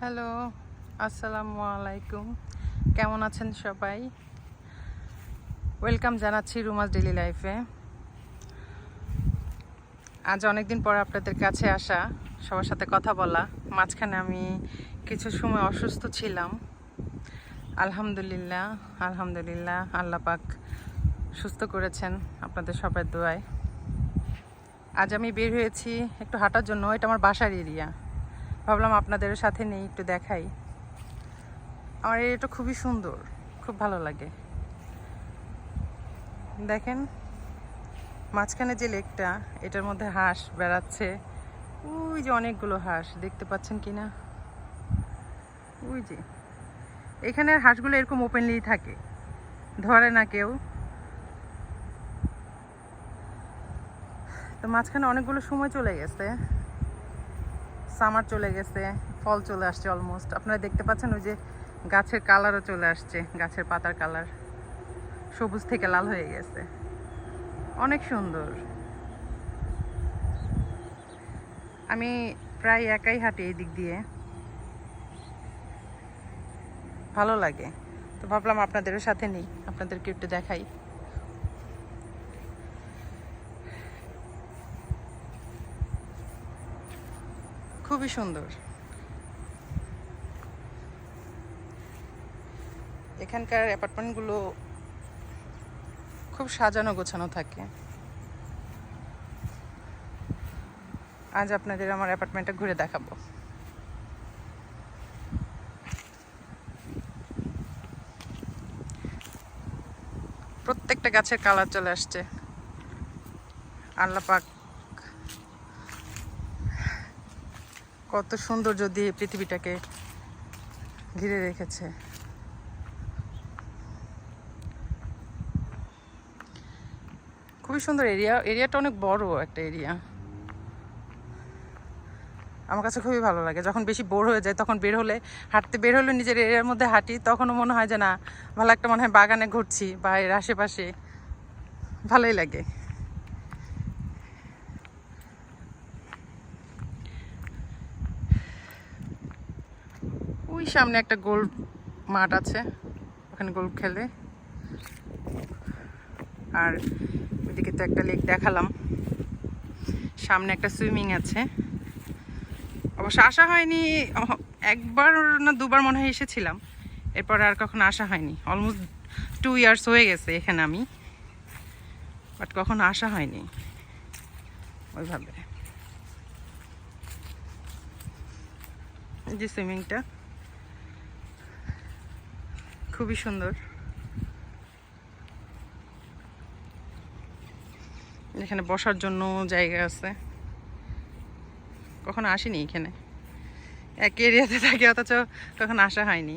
Hello, আসসালামু আলাইকুম। কেমন আছেন সবাই? ওয়েলকাম জানাচ্ছি রুমাস ডেলি লাইফে আজ অনেকদিন পর আপনাদের কাছে আসা, সবার সাথে কথা বলা। মাঝখানে আমি কিছু সময় অসুস্থ ছিলাম। আলহামদুলিল্লাহ আলহামদুলিল্লাহ, আল্লাহ পাক সুস্থ করেছেন আপনাদের সবার দোয়ায়। আজ আমি বের হয়েছি একটু হাঁটার জন্য, এটা আমার বাসার এরিয়া ভাবলাম আপনাদের সাথে নেই, একটু দেখাই। আমার এরিয়াটা খুবই সুন্দর, খুব ভালো লাগে। দেখেন, মাঝখানে যে লেকটা, এটার মধ্যে হাঁস বেড়াচ্ছে। ওই যে অনেকগুলো হাঁস, দেখতে পাচ্ছেন কি না ওই যে। এখানে হাঁসগুলো এরকম ওপেনলি থাকে। ধরে না কেউ। তো মাঝখানে অনেকগুলো সময় চলে গেছে। সামার চলে গেছে, ফল চলে আসছে অলমোস্ট আপনারা দেখতে পাচ্ছেন ওই যে গাছের কালারও চলে আসছে, গাছের পাতার কালার সবুজ থেকে লাল হয়ে গেছে। অনেক সুন্দর। আমি প্রায় একাই হাঁটি এই দিক দিয়ে। ভালো লাগে। তো ভাবলাম আপনাদেরও সাথে নেই আপনাদেরকে একটু দেখাই। খুবই সুন্দর। এখানকার অ্যাপার্টমেন্টগুলো খুব সাজানো গোছানো থাকে। আজ আপনাদের আমার অ্যাপার্টমেন্টটা ঘুরে দেখাবো। প্রত্যেকটা গাছের কালার চলে আসছে। আল্লাহ কত সুন্দর যদি পৃথিবীটাকে ঘিরে রেখেছে। খুবই সুন্দর এরিয়া। এরিয়াটা অনেক বড় একটা এরিয়া। আমার কাছে খুবই ভালো লাগে। যখন বেশি বোর হয়ে যায়, তখন বের হলে, হাঁটতে বের হলে নিজের এরিয়ার মধ্যে হাঁটি, তখনও মনে হয় যে না, ভালো একটা মনে হয় বাগানে ঘুরছি বা এর আশেপাশে। ভালোই লাগে। সামনে একটা গোল মাঠ আছে, ওখানে গোল খেলে। আর ওইদিকে তো একটা লেক দেখালাম। সামনে একটা সুইমিং আছে। অবশ্য আসা হয়নি একবার না দুবার মনে হয় এসেছিলাম। এরপর আর কখনো আসা হয়নি। অলমোস্ট টু ইয়ার্স হয়ে গেছে এখানে আমি। বাট কখনো আসা হয়নি ওইভাবে। যে সুইমিংটা। খুবই সুন্দর। এখানে বসার জন্য জায়গা আছে। কখনো আসিনি এখানে? এক এরিয়াতে থাকে, অথচ কখনো আসা হয়নি।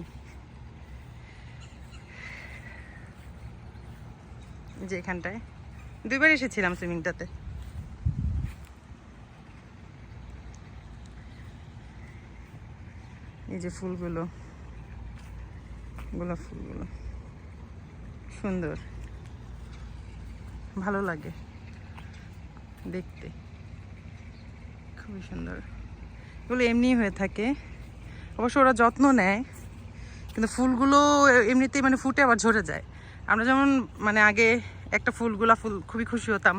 যে এখানটায়। দুইবার এসেছিলাম সুইমিংটাতে। এই যে ফুলগুলো। গোলাপ ফুলগুলো। সুন্দর। ভালো লাগে দেখতে। খুবই সুন্দর। এগুলো এমনিই হয়ে থাকে। অবশ্য ওরা যত্ন নেয়, কিন্তু ফুলগুলো এমনিতেই মানে ফুটে আবার ঝরে যায়। আমরা যেমন মানে আগে একটা ফুল, গোলাপ ফুল খুবই খুশি হতাম,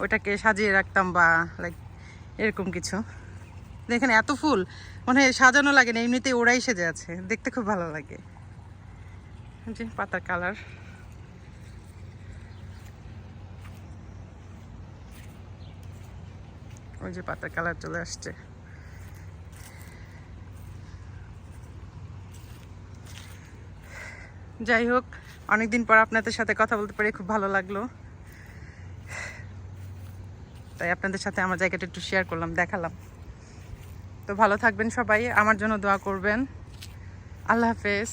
ওইটাকে সাজিয়ে রাখতাম বা লাইক এরকম কিছু। এখানে এত ফুল মানে সাজানো লাগে না, এমনিতেই ওরাই সেজে আছে। দেখতে খুব ভালো লাগে। যে পাতার কালার। ওই যে পাতার কালার চলে আসছে। যাই হোক, অনেকদিন পর আপনাদের সাথে কথা বলতে পেরে খুব ভালো লাগল। তাই আপনাদের সাথে আমার জায়গাটা একটু শেয়ার করলাম, দেখালাম। তো ভালো থাকবেন সবাই, আমার জন্য দোয়া করবেন। আল্লাহ হাফেজ।